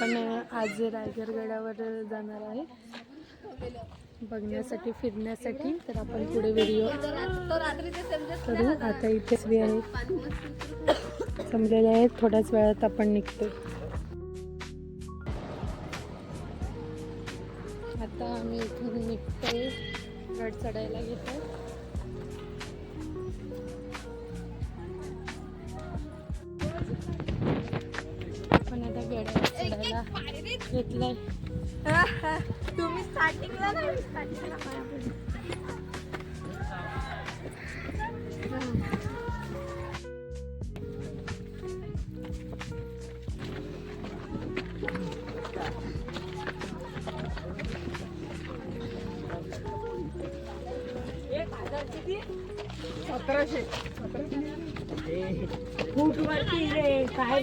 आज रायगडगडावर जाणार आहे. बघण्यासाठी फिरण्यासाठी. तर आपण पुढे व्हिडिओ करू. आता इथेच बी आहे जमलेले आहेत. थोड्याच वेळात आपण निघतो आता आम्ही इथून निघतोय. गड चढायला घेतो चढायला घेतलाय. तुम्ही स्टार्टिंगला ना स्टार्टिंगला फूट वरती रे काय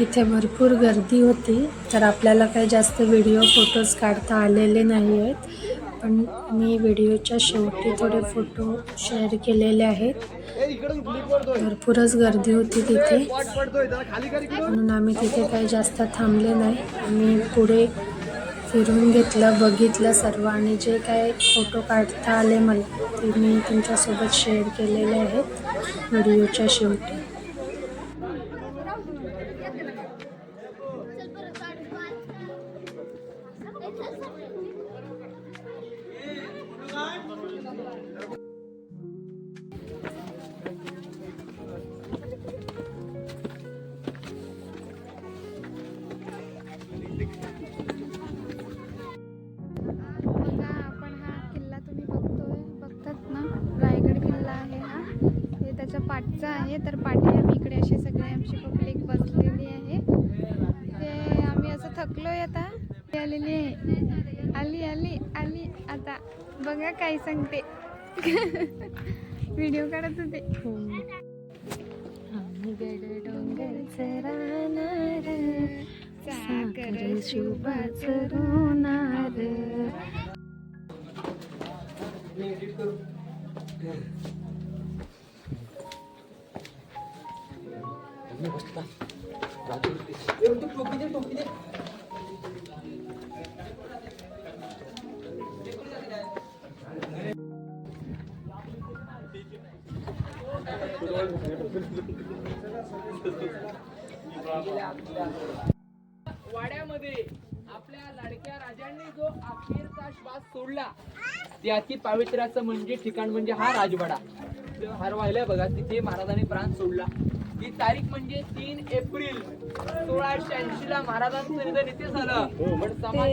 इथे भरपूर गर्दी होती तर आपल्याला काही जास्त व्हिडिओ फोटोज काढता आलेले नाही आहेत पण मी व्हिडिओच्या शेवटी थोडे फोटो शेअर केलेले आहेत. भरपूरच गर्दी होती तिथे. म्हणून आम्ही तिथे काही जास्त थांबले नाही. आम्ही पुढे फिरून घेतलं बघितलं सर्व आणि जे काय फोटो काढता आले मला ते मी तुमच्यासोबत शेअर केलेले आहेत व्हिडिओच्या शेवटी. पाठचा आहे. तर पाठी आम्ही इकडे असे सगळे आमची पब्लिक बसलेली आहे. ते आम्ही असं थकलोय आता. आलेली आहे आली आली आली. आता बघा काय सांगते. व्हिडिओ काढत होते. आम्ही गड रोणार वाड्यामध्ये आपल्या लाडक्या राजांनी जो अखेरचा श्वास सोडला त्याची पावित्र्याचं म्हणजे ठिकाण म्हणजे हा राजवाडा. हरवायला बघा तिथे महाराजांनी प्राण सोडला. ही तारीख म्हणजे तीन एप्रिल सोळाशे ऐंशी ला महाराजांचं निधन इथे झालं पण समाज